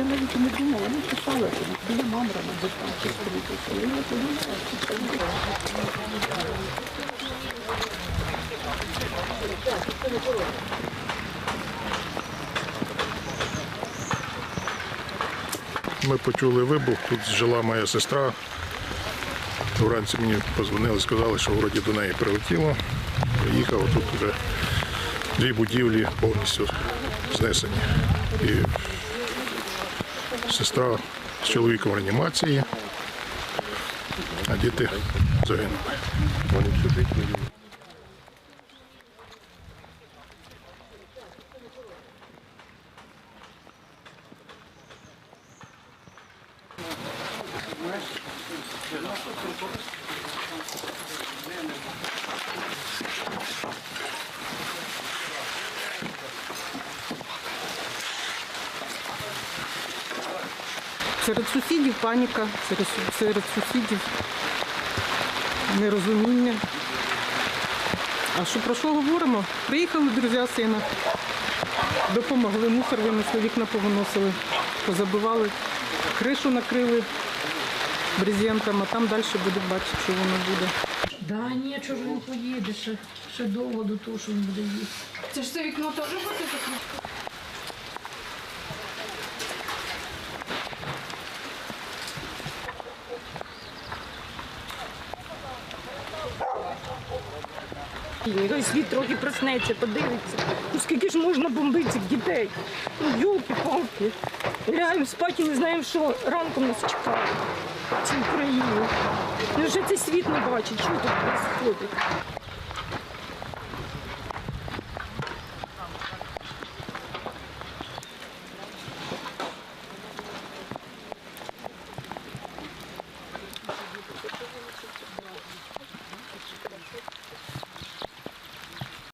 Я навіть не думала, ну писала, що біля мамра на дистанції скрутиться. Я не подумала, що це буде. Ми почули вибух, тут жила моя сестра. Вранці мені позвонили, сказали, що вроді до неї прилетіло. Приїхав, тут вже дві будівлі повністю знесені. І сестра з чоловіком в реанімації, а діти загинули. Вони всю життя воюють. Серед сусідів паніка, серед, сусідів нерозуміння. А що про що говоримо? Приїхали друзі сина, допомогли, мусор винесли, вікна повиносили, позабивали, кришу накрили брезентом, а там далі буде бачити, що воно буде. Да ні, чого ж він поїде ще, ще довго до того, що він буде їсти. Це ж це вікно теж буде закрите? Той світ трохи проснеться, подивиться. Ну скільки ж можна бомбити дітей? Ну, йолки-палки. Лягаємо спати і не знаємо, що ранком нас чекає. в Цій Україні. Ну вже цей світ не бачить, що тут відбувається.